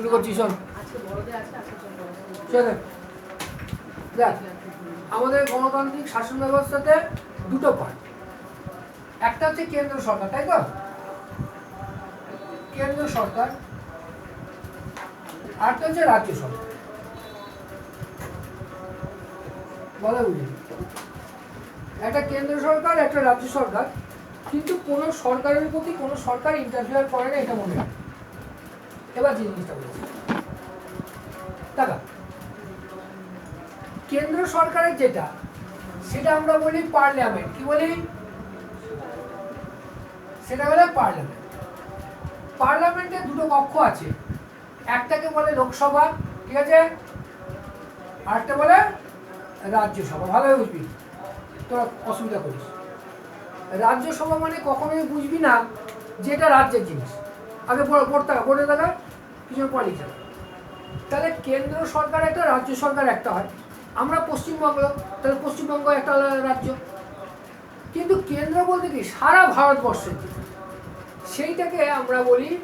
শুরু করছি, শোন। দেখ, আমাদের গণতান্ত্রিক শাসন ব্যবস্থাতে দুটো পার্ট একটা হচ্ছে কেন্দ্র সরকার, তাই তো? কেন্দ্র সরকার, আরেকটা হচ্ছে রাজ্য সরকার। বলে বুঝি একটা কেন্দ্র সরকার, একটা রাজ্য সরকার, কিন্তু কোনো সরকারের প্রতি কোনো সরকার ইন্টারফেয়ার করে না, এটা মনে হয় এবার যে জিনিসটা বলছি টাকা। কেন্দ্র সরকারের যেটা, সেটা আমরা বলি পার্লামেন্ট। কি বলি? সেটা হলো পার্লামেন্ট। পার্লামেন্টে দুটো কক্ষ আছে। একটাকে বলে লোকসভা, ঠিক আছে? আরেকটা বলে রাজ্যসভা। ভালোই বুঝবি? তোরা অসুবিধা করিস। রাজ্যসভা মানে কখনোই বুঝবি না যেটা রাজ্যের জিনিস। আগে বোর্ড থাকা বোর্ডে থাকা কিছু লিখে রাখা। তাহলে কেন্দ্র সরকার একটা, রাজ্য সরকার একটা হয়। আমরা পশ্চিমবঙ্গ, তাহলে পশ্চিমবঙ্গ একটা রাজ্য। কিন্তু কেন্দ্র বলতে কি? সারা ভারতবর্ষের সেইটাকে আমরা বলি,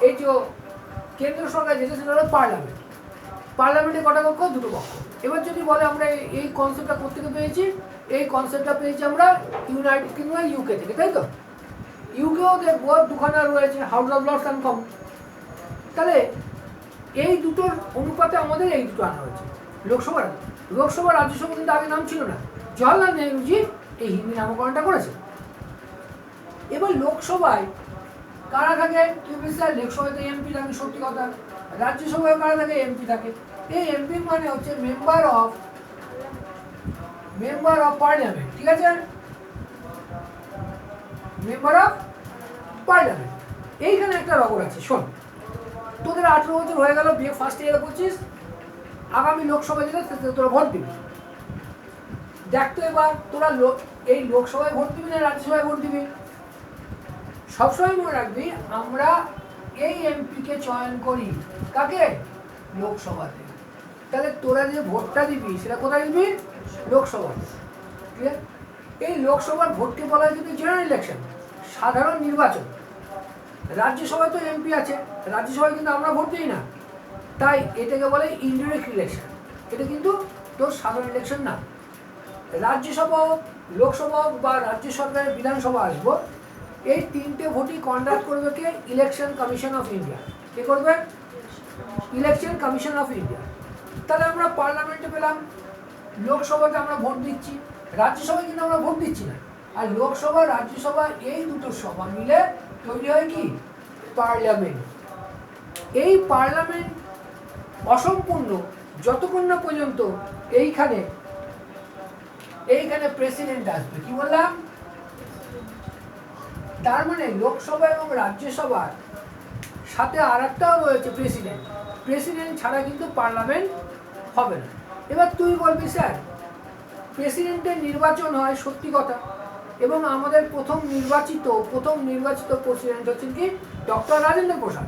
এই যে কেন্দ্র সরকার যেটা, সেটা হলো পার্লামেন্ট। পার্লামেন্টে কটা কক্ষ? দুটো কক্ষ। এবার যদি বলে আমরা এই- এই কনসেপ্টটা কোথেকে পেয়েছি, এই কনসেপ্টটা পেয়েছি আমরা ইউনাইটেড কিংবা ইউকে থেকে, তাই তো? ইউকেও দেখব দুখানা রয়েছে House of Lords and Common তাহলে এই দুটোর অনুপাতে আমাদের এই দুটো আনা হয়েছে, লোকসভা লোকসভা রাজ্যসভা কিন্তু আগে নাম ছিল না। জওয়াহরলাল নেহরুজি এই হিন্দি নামকরণটা করেছে এবার লোকসভায় কারা থাকে কি স্যার লোকসভাতে এমপি থাকে, সত্যি কথা। রাজ্যসভায় কারা থাকে এমপি থাকে। এই এমপি মানে হচ্ছে member of member of parliament ঠিক আছে? মেম্বার অফ পার্লামেন্ট এইখানে একটা রগর আছে, শোন। তোদের আঠেরো বছর হয়ে গেল, বিয়ে ফার্স্ট ইয়ারে করছিস। আগামী লোকসভা যেটা তাতে তোরা ভোট দিবি। দেখ তো এবার, তোরা এই লোকসভায় ভোট দিবি না রাজ্যসভায় ভোট দিবি? সবসময় মনে রাখবি, আমরা এই এমপিকে চয়ন করি। কাকে? লোকসভাতে। তাহলে তোরা যে ভোটটা দিবি, সেটা কোথায় দিবি? ঠিক আছে এই লোকসভার ভোটকে বলা হয় কিন্তু জেনারেল ইলেকশন সাধারণ নির্বাচন। রাজ্যসভায় তো এমপি আছে, রাজ্যসভায় কিন্তু আমরা ভোট দিই না। তাই এটাকে বলে ইনডিরেক্ট ইলেকশন এটা কিন্তু তোর সাধারণ ইলেকশন না। রাজ্যসভা হোক, লোকসভা হোক বা রাজ্য সরকারের বিধানসভা আসব, এই তিনটে ভোটই কন্ডাক্ট করবে কে? ইলেকশন কমিশন অফ ইন্ডিয়া কে করবে? ইলেকশন কমিশন অফ ইন্ডিয়া তাহলে আমরা পার্লামেন্টে পেলাম, লোকসভাতে আমরা ভোট দিচ্ছি। রাজ্যসভায় কিন্তু আমরা ভোট দিচ্ছি না। আর লোকসভা, রাজ্যসভা এই দুটো সভা মিলে তৈরি হয় কি? পার্লামেন্ট। এই পার্লামেন্ট অসম্পূর্ণ, যতক্ষণ না পর্যন্ত এইখানে এইখানে প্রেসিডেন্ট আসবে। কি বললাম? তার মানে লোকসভা এবং রাজ্যসভার সাথে আর একটাও রয়েছে প্রেসিডেন্ট। প্রেসিডেন্ট ছাড়া কিন্তু পার্লামেন্ট হবে না। এবার তুই বলবি, স্যার প্রেসিডেন্টের নির্বাচন হয়, সত্যি কথা। এবং আমাদের প্রথম নির্বাচিত প্রথম নির্বাচিত প্রেসিডেন্ট হচ্ছেন কি? ডক্টর রাজেন্দ্র প্রসাদ।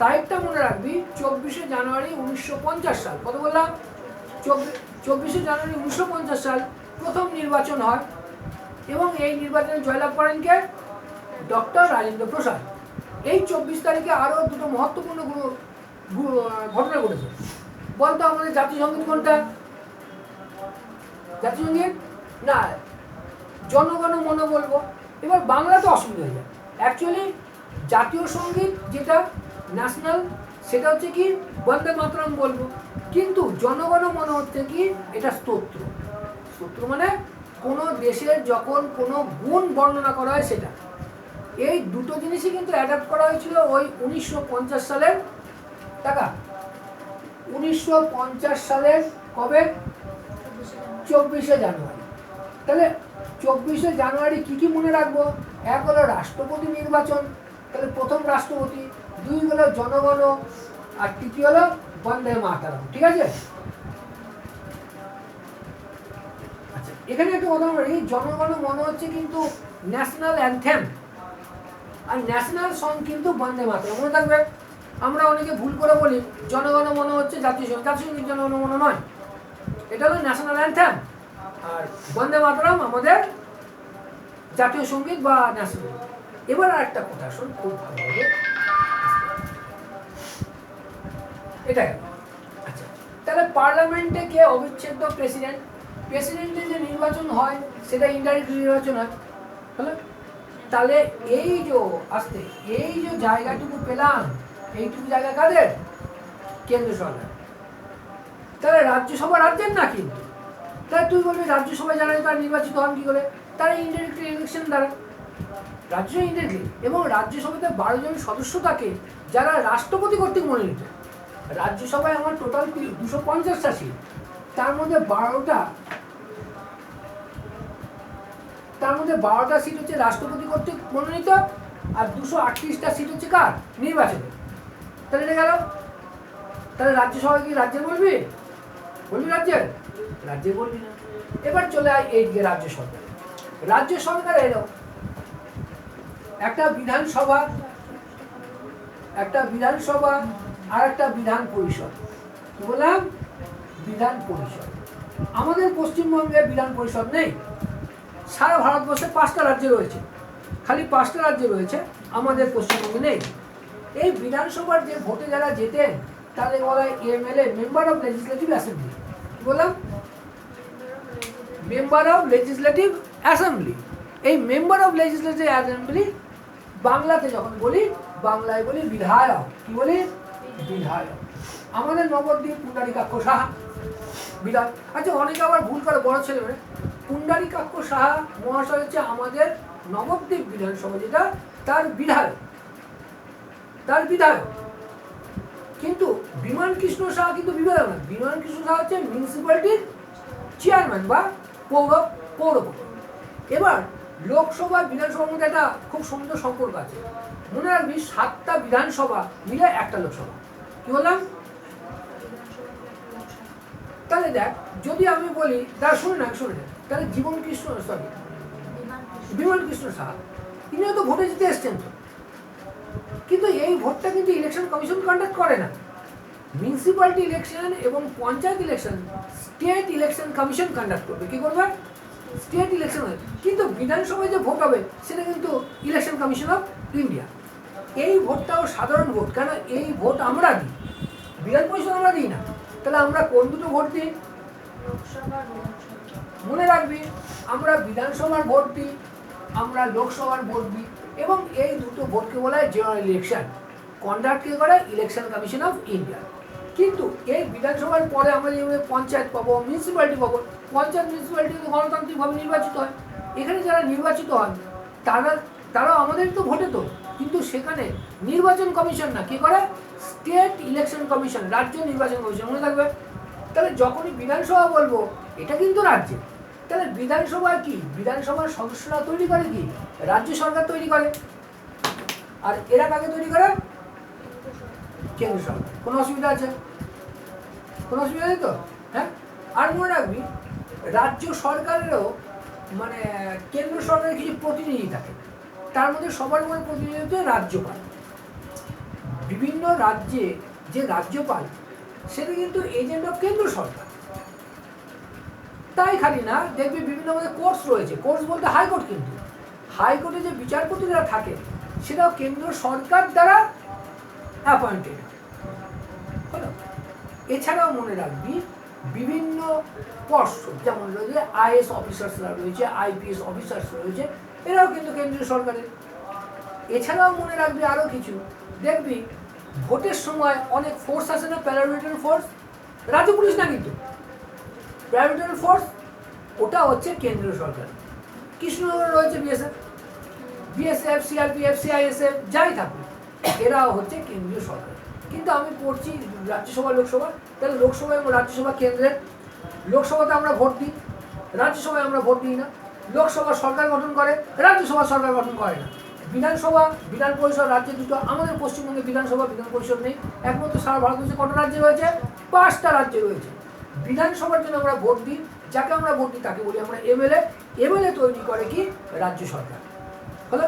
তারিখটা মনে রাখবি, চব্বিশে জানুয়ারি উনিশশো পঞ্চাশ সাল। কত বললাম? চব্বিশে জানুয়ারি উনিশশো পঞ্চাশ সাল প্রথম নির্বাচন হয়। এবং এই নির্বাচনে জয়লাভ করেন কে? ডক্টর রাজেন্দ্র প্রসাদ। এই চব্বিশ তারিখে আরও দুটো মহত্বপূর্ণ ঘটনা ঘটেছে। বলতো আমাদের জাতীয় সংগীত কোনটা? সংগীত না জনগণ মন বলব এবার বাংলাতে অসুবিধা হয়ে যায়। অ্যাকচুয়ালি জাতীয় সংগীত যেটা ন্যাশনাল সেটা হচ্ছে কি, বন্দে মাতরম বলব। কিন্তু জনগণ মনে হচ্ছে কি, এটা স্তোত্র। স্তোত্র মানে কোনো দেশের যখন কোনো গুণ বর্ণনা করা হয় সেটা। এই দুটো জিনিসই কিন্তু অ্যাডাপ্ট করা হয়েছিল ওই উনিশশো পঞ্চাশ সালের টাকা। উনিশশো পঞ্চাশ সালের কবে? চব্বিশে জানুয়ারি। তাহলে চব্বিশে জানুয়ারি কি কি মনে রাখব? এক হলো রাষ্ট্রপতি নির্বাচন, তাহলে প্রথম রাষ্ট্রপতি, দুই হলো জনগণ, আর তৃতীয় হলো বন্দে মাতারাম, ঠিক আছে? আচ্ছা এখানে একটা কথা বলি জনগণ মনে হচ্ছে কিন্তু ন্যাশনাল অ্যান্থেম। আর ন্যাশনাল সং কিন্তু বন্দে মাতরম, মনে থাকবে? আমরা অনেকে ভুল করে বলি, জনগণ মনে হচ্ছে জাতীয় সংগীত জাতীয় জনগণ মনে নয় এটা হলো ন্যাশনাল অ্যান্থেম আর বন্দে মাতরম আমাদের জাতীয় সংগীত বা ন্যাশনাল এবার আর একটা কথা শোন, খুব ভালো হবে। এটা আচ্ছা তাহলে পার্লামেন্টে কে অবিচ্ছেদ্য প্রেসিডেন্ট প্রেসিডেন্টে যে নির্বাচন হয়, সেটা ইনডাইরেক্ট নির্বাচন হয়। হলো? তাহলে এই যে আসতে, এই যে জায়গাটুকু পেলাম, এইটুকু জায়গা কাদের? কেন্দ্র সরকার তাহলে রাজ্যসভা রাজ্যের না কিন্তু তাহলে তুই বলবি রাজ্যসভায় যারা তারা নির্বাচিত হন কি করে? তারা ইনডাইরেক্ট ইলেকশন দ্বারা। রাজ্য ইনডাইরেক্টলি এবং রাজ্যসভাতে বারো জন সদস্য থাকে যারা রাষ্ট্রপতি কর্তৃক মনোনীত। রাজ্যসভায় আমার টোটাল দুশো পঞ্চাশটা সিট তার মধ্যে বারোটা তার মধ্যে বারোটা সিট হচ্ছে রাষ্ট্রপতি কর্তৃক মনোনীত আর দুশো আটত্রিশটা সিট হচ্ছে কার? নির্বাচনে তাহলে এটা গেল। তাহলে রাজ্যসভা কি রাজ্যের বলবি বলবি রাজ্যের? রাজ্যে বলবি না। এবার চলে আয় এই এইদিকে রাজ্য সরকার। রাজ্য সরকার এলো। একটা বিধানসভা একটা বিধানসভা আর একটা বিধান পরিষদ। বললাম? বিধান পরিষদ। আমাদের পশ্চিমবঙ্গে বিধান পরিষদ নেই। সারা ভারতবর্ষে পাঁচটা রাজ্য রয়েছে। খালি পাঁচটা রাজ্য রয়েছে আমাদের পশ্চিমবঙ্গে নেই। এই বিধানসভার যে ভোটে যারা জেতেন তাদের বলা MLA member of legislative assembly বললাম? মেম্বার অফ লেজিসলেটিভ অ্যাসেম্বলি এই মেম্বার অফ লেজিসলেটিভ অ্যাসেম্বলি বাংলাতে যখন বলি, বাংলায় বলি বিধায়ক। কি বলি? বিধায়ক। আমাদের নবদ্বীপ পুণ্ডারিকাক্ষ সাহা। বিধায়ক। আচ্ছা অনেকে আবার ভুল করে, বড় ছেলে মেয়ে। পুণ্ডারিকাক্ষ সাহা মহাশয় হচ্ছে আমাদের নবদ্বীপ বিধানসভা যেটা, তার বিধায়ক। তার বিধায়ক। কিন্তু বিমান কৃষ্ণ সাহা কিন্তু বিধায়ক বিমান কৃষ্ণ সাহা হচ্ছে মিউনিসিপ্যালিটির চেয়ারম্যান বা পৌর পৌরপতি। এবার লোকসভা বিধানসভার মধ্যে একটা খুব সুন্দর সম্পর্ক আছে। মনে রাখবি সাতটা বিধানসভা মিলে একটা লোকসভা। কি বললাম? তাহলে দেখ যদি আমি বলি তারা শুনে না শুনে না তাহলে জীবন কৃষ্ণ সরি বিমান কৃষ্ণ। সাহা তিনিও তো ভোটে জিতে এসছেন তো। কিন্তু এই ভোটটা কিন্তু ইলেকশন কমিশন কন্ডাক্ট করে না। মিউনিসিপ্যালিটি ইলেকশন এবং panchayat election state election commission conduct করবে। কি করবে? স্টেট ইলেকশন হবে। কিন্তু বিধানসভায় যে ভোট হবে সেটা কিন্তু ইলেকশন কমিশন অফ ইন্ডিয়া এই ভোটটাও সাধারণ ভোট। কেন? এই ভোট আমরা দিই। বিধান পরিষদ আমরা দিই না। তাহলে আমরা কোন দুটো ভোট দিই। মনে রাখবি আমরা বিধানসভার ভোট দিই আমরা লোকসভার ভোট দিই। এবং এই দুটো ভোটকে বলা হয় জেনারেল ইলেকশন কন্ডাক্ট কে করে ইলেকশন কমিশন অফ ইন্ডিয়া কিন্তু এই বিধানসভার পরে আমরা যেভাবে পঞ্চায়েত পাবো মিউনিসিপ্যালিটি পাবো, পঞ্চায়েত মিউনিসিপ্যালিটি গণতান্ত্রিকভাবে নির্বাচিত হয়। এখানে যারা নির্বাচিত হন, তারা তারাও আমাদের তো ভোটে তো। কিন্তু সেখানে নির্বাচন কমিশন না, কি করে? স্টেট ইলেকশন কমিশন রাজ্য নির্বাচন কমিশন মনে থাকবে? তাহলে যখনই বিধানসভা বলব, এটা কিন্তু রাজ্যে। তাহলে বিধানসভা কি? বিধানসভার সদস্যরা তৈরি করে কি? রাজ্য সরকার তৈরি করে। আর এরা কাকে তৈরি করে? কেন্দ্র সরকার। কোনো অসুবিধা আছে? কোনো অসুবিধা নেই তো? হ্যাঁ? আর মনে রাখবি, রাজ্য সরকারেরও মানে কেন্দ্র সরকারের কিছু প্রতিনিধি থাকে। তার মধ্যে সবার মধ্যে প্রতিনিধি হচ্ছে রাজ্যপাল। বিভিন্ন রাজ্যে যে রাজ্যপাল, সেটা কিন্তু এজেন্ট অফ কেন্দ্র সরকার। তাই খালি না, দেখবি বিভিন্ন আমাদের কোর্স রয়েছে। কোর্স বলতে হাইকোর্ট কিন্তু। হাইকোর্টে যে বিচারপতিরা থাকে, সেটাও কেন্দ্র সরকার দ্বারা অ্যাপয়েন্টেড এছাড়াও মনে রাখবি, বিভিন্ন পর্ষদ যেমন রয়েছে আইএস অফিসার্সরা রয়েছে আইপিএস অফিসার্স রয়েছে, এরাও কিন্তু কেন্দ্রীয় সরকারের। এছাড়াও মনে রাখবি আরও কিছু। দেখবি, ভোটের সময় অনেক ফোর্স আছে না প্যারামিলিটারি ফোর্স রাজ্য পুলিশ না কিন্তু। প্যারামিলিটারি ফোর্স ওটা হচ্ছে কেন্দ্রীয় সরকার। কৃষ্ণনগরে রয়েছে বিএসএফ বিএসএফ সিআরপিএফ সিআইএসএফ যাই থাকুক, এরা হচ্ছে কেন্দ্রীয় সরকার। কিন্তু আমি পড়ছি রাজ্যসভা, লোকসভা। তাহলে লোকসভা এবং রাজ্যসভা কেন্দ্রের, লোকসভাতে আমরা ভোট দিই, রাজ্যসভায় আমরা ভোট দিই না। লোকসভা সরকার গঠন করে, রাজ্যসভা সরকার গঠন করে না। বিধানসভা, বিধান পরিষদ, রাজ্য দুটো, আমাদের পশ্চিমবঙ্গে বিধানসভা, বিধান পরিষদ নেই। একমাত্র সারা ভারতবর্ষে কটা রাজ্য রয়েছে? পাঁচটা রাজ্য রয়েছে। বিধানসভার জন্য আমরা ভোট দিই, যাকে আমরা ভোট দিই তাকে বলি আমরা এমএলএ। এমএলএ তৈরি করে কি? রাজ্য সরকার। হলো?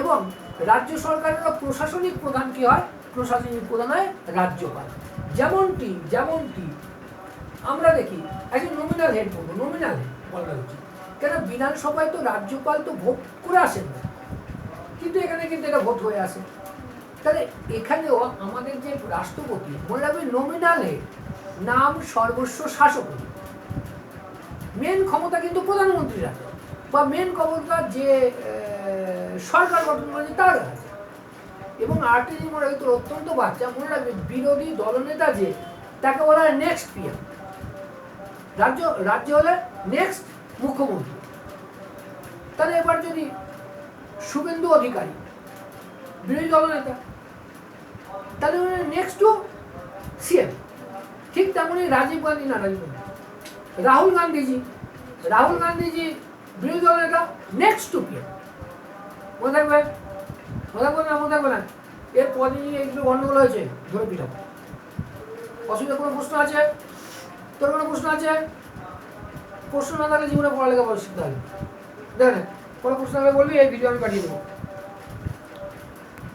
এবং রাজ্য সরকারেরও প্রশাসনিক প্রধান কি হয়? প্রশাসনিক প্রধান হয় রাজ্যপাল। যেমনটি যেমনটি আমরা দেখি একজন নমিনাল হেড বলব নমিনাল হেড বলা উচিত কেন? বিধানসভায় তো রাজ্যপাল তো ভোট করে আসেন না। কিন্তু এখানে কিন্তু এটা ভোট হয়ে আসে। তাহলে এখানেও আমাদের যে রাষ্ট্রপতি, মনে রাখবে নমিনালে নাম সর্বস্ব শাসক। মেন ক্ষমতা কিন্তু প্রধানমন্ত্রীর। আছে বা মেন ক্ষমতা যে সরকার গঠন করেছে তার আছে এবং আরেকটি জিনিস মনে তোর অত্যন্ত বাচ্চা। মনে রাখবে, বিরোধী দলনেতা যে, তাকে বলা হয় নেক্সট পিএম রাজ্য রাজ্য হলে নেক্সট মুখ্যমন্ত্রী। তাহলে এবার যদি শুভেন্দু অধিকারী, বিরোধী দলনেতা, তাহলে নেক্সট টু সিএম ঠিক তেমনই রাজীব গান্ধী না রাজীব গান্ধী। রাহুল গান্ধীজি। রাহুল গান্ধীজি বিরোধী দলনেতা নেক্সট টু পিএম মনে থাকবে? মনে থাকবে না? মনে থাকবে না? এর পদে একটু গন্ডগোল হয়েছে ধরে পিঠাবো অসুবিধা কোনো প্রশ্ন আছে? তোর কোনো প্রশ্ন আছে? প্রশ্ন না থাকলে জীবনে পড়ালেখা শিখতে হবে দেখ কোনো প্রশ্ন থাকলে বলবি, এই ভিডিও আমি পাঠিয়ে দেবো।